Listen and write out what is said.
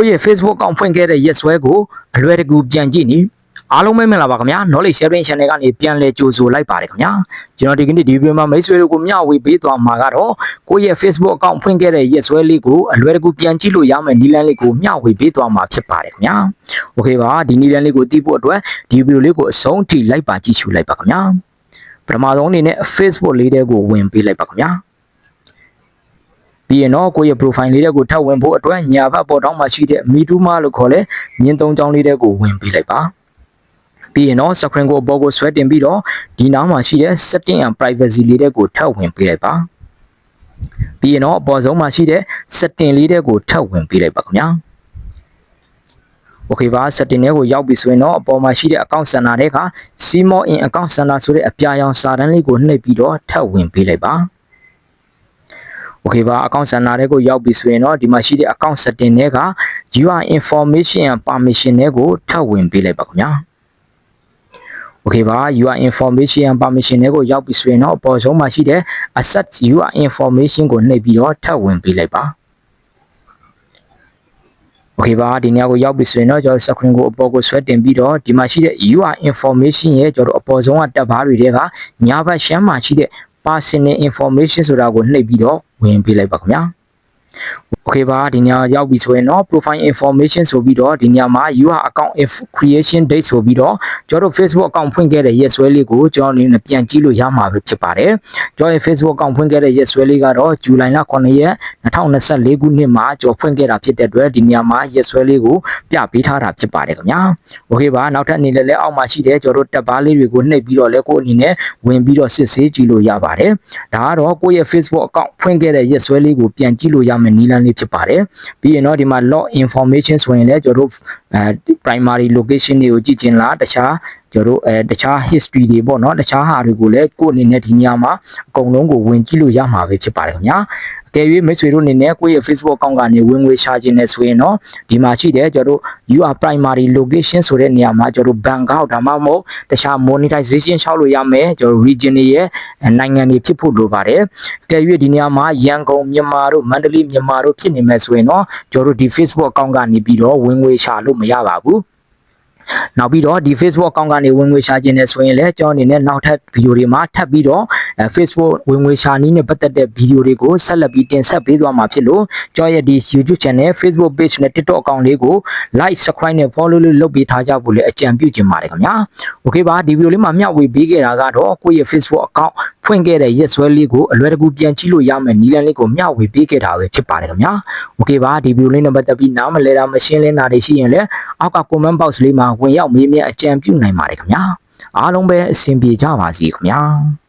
ကိုယ့်ရဲ့ Facebook account ဖွင့်ခဲ့တဲ့ရက်စွဲကိုအလွယ်တကူပြန်ကြည့်နေအားလုံးပဲမင်္ဂလာပါခင်ဗျာ knowledge sharing channel ကနေပြန်လည်ကြိုဆိုလိုက်ပါတယ်ခင်ဗျာကျွန်တော်ဒီကနေ့ဒီဗီဒီယိုမှာမိတ်ဆွေတို့ကိုမျှဝေပေးသွားမှာကတော့ကိုယ့်ရဲ့ Facebook account ဖွင့်ခဲ့တဲ့ရက်စွဲလေးကိုအလွယ်တကူပြန်ကြည့်လို့ရမယ့်နည်းလမ်းလေးကိုမျှဝေပေးသွားမှာဖြစ်ပါတယ်ခင်ဗျာ okay ပါဒီနည်းလမ်းလေးကိုသိဖို့အတွက်ဒီဗီဒီယိုလေးကိုအဆုံးထိလိုက်ပါကြည့်ရှုလိုက်ပါခင်ဗျာပထမဆုံးအနေနဲ့ Facebook လေးတဲကိုဝင်ပေးလိုက်ပါခင်ဗျာ ပြီးရင်တော့ကိုယ့်ရဲ့ profile လေးတွေကိုထပ်ဝင်ဖို့အတွက်ညာဘက်ပေါ်တောင်းမှာရှိတဲ့မီတူးမလို့ခေါ်လဲမြင်းသုံးချောင်းလေးတွေကိုဝင်ပေးလိုက်ပါပြီးရင်တော့ screen ကိုအပေါ်ကိုဆွဲတင်ပြီးတော့ဒီနားမှာရှိတဲ့ setting and privacy လေးတွေကိုထပ်ဝင်ပေးလိုက်ပါပြီးရင်တော့အပေါ်ဆုံးမှာရှိတဲ့ setting လေးတွေကိုထပ်ဝင်ပေးလိုက်ပါခင်ဗျာ Okay ပါ setting တွေကိုရောက်ပြီဆိုရင်တော့အပေါ်မှာရှိတဲ့ account center တွေက Simo in account center ဆိုတဲ့အပြာရောင်စာတန်းလေးကိုနှိပ်ပြီးတော့ထပ်ဝင်ပေးလိုက်ပါ Okay ပါ account center တွေကိုရောက်ပြီဆိုရင်တော့ဒီမှာရှိတဲ့ account setting တွေက your information and permission တွေကိုထပ်ဝင်ပေးလိုက်ပါခင်ဗျာ Okay ပါ your information and permission တွေကိုရောက်ပြီဆိုရင်တော့အပေါ်ဆုံးမှာရှိတဲ့ accept your information ကိုနှိပ်ပြီးတော့ထပ်ဝင်ပေးလိုက်ပါ Okay ပါဒီနေရာကိုရောက်ပြီဆိုရင်တော့ကျွန်တော် screen ကိုအပေါ်ကိုဆွဲတင်ပြီးတော့ဒီမှာရှိတဲ့ your information ရဲ့ကျွန်တော်အပေါ်ဆုံးကတပ်ဘားတွေတဲကညာဘက်ရှမ်းမှာရှိတဲ့ personal information ဆိုတာကိုနှိပ်ပြီးတော့ ဝင်ပေးလိုက်ပါခင်ဗျာ Okay ပါဒီညရောက်ပြီဆိုရင်တော့ profile information ဆိုပြီးတော့ဒီညမှာ your account inf- creation date ဆိုပြီးတော့ကျွန်တော်တို့ Facebook account ဖွင့်ခဲ့တဲ့ရက်စွဲလေးကိုကျွန်တော်အနေနဲ့ပြန်ကြည့်လို့ရမှာပဲဖြစ်ပါတယ်ကျွန်တော်ရဲ့ Facebook account ဖွင့်ခဲ့တဲ့ရက်စွဲလေးကတော့ဇူလိုင်လ9ရက်2024ခုနှစ်မှာကျွန်တော်ဖွင့်ခဲ့တာဖြစ်တဲ့အတွက်ဒီညမှာရက်စွဲလေးကိုပြပေးထားတာဖြစ်ပါတယ်ခင်ဗျာ Okay ပါနောက်ထပ်အနေနဲ့လည်းအောက်မှာရှိတဲ့ကျွန်တော်တို့တပ်ပါးလေးတွေကိုနှိပ်ပြီးတော့လည်းကိုယ့်အနေနဲ့ဝင်ပြီးတော့စစ်ဆေးကြည့်လို့ရပါတယ်ဒါကတော့ကိုယ့်ရဲ့ Facebook account ဖွင့်ခဲ့တဲ့ရက်စွဲလေးကိုပြန်ကြည့်လို့ရမယ့်နည်းလမ်းလေးဖြစ်ပါတယ်ပြီးရင်တော့ဒီမှာ log information ဆိုရင်လည်းကျွန်တော်တို့အဲ primary location တွေကိုကြည့်ချင်လားတခြား ကျွန်တော်တို့အဲတခြား history တွေပေါ့နော်တခြားဟာတွေကိုလည်းကိုယ့်အနေနဲ့ဒီညမှာအကုန်လုံးကိုဝင်ကြည့်လို့ရမှာပဲဖြစ်ပါတယ်ခင်ဗျာအကယ်၍မိတ်ဆွေတို့အနေနဲ့ကိုယ့်ရဲ့ Facebook account ကနေဝင်ငွေရှာခြင်းနဲ့ဆိုရင်တော့ဒီမှာရှိတယ်ကျွန်တော်တို့ you are primary location ဆိုတဲ့နေရာမှာကျွန်တော်တို့ bank account ဒါမှမဟုတ်တခြား monetization ရှောက်လို့ရမယ်ကျွန်တော်တို့ region တွေရဲ့နိုင်ငံတွေဖြစ်ဖို့လိုပါတယ်အကယ်၍ဒီနေရာမှာရန်ကုန်မြန်မာတို့မန္တလေးမြန်မာတို့ဖြစ်နေမယ်ဆိုရင်တော့ကျွန်တော်တို့ဒီ Facebook account ကနေပြီးတော့ဝင်ငွေရှာလို့မရပါဘူး နောက်ပြီးတော့ဒီ Facebook account ကနေဝင်ငွေရှာခြင်းနဲ့ဆိုရင်လည်းကျွန်တော်အနေနဲ့နောက်ထပ်ဗီဒီယိုတွေမှာထပ်ပြီးတော့အဲ Facebook ဝင်ငွေရှာနည်းနဲ့ပတ်သက်တဲ့ဗီဒီယိုတွေကိုဆက်လက်ပြီးတင်ဆက်ပေးသွားမှာဖြစ်လို့ကျွန်တော်ရဲ့ဒီ YouTube channel Facebook page နဲ့ TikTok account လေးကို like subscribe နဲ့ follow လို့လုပ်ပေးထားကြဖို့လည်းအကြံပြုချင်ပါတယ်ခင်ဗျာ။ Okay ပါဒီဗီဒီယိုလေးမှာမျှဝေပေးခဲ့တာကတော့ကိုယ့်ရဲ့ Facebook account ဖွင့်ခဲ့တဲ့ရက်စွဲလေးကိုအလွယ်တကူပြန်ကြည့်လို့ရမယ့်နည်းလမ်းလေးကိုမျှဝေပေးခဲ့တာပဲဖြစ်ပါတယ်ခင်ဗျာ။ Okay ပါဒီဗီဒီယိုလေးနဲ့ပတ်သက်ပြီးနားမလဲတာမရှင်းလင်းတာတွေရှိရင်လည်းအောက်က comment box လေးမှာဝင်ရောက်မေးမြန်းအကြံပြုနိုင်ပါတယ်ခင်ဗျာ။အားလုံးပဲအဆင်ပြေကြပါစေခင်ဗျာ။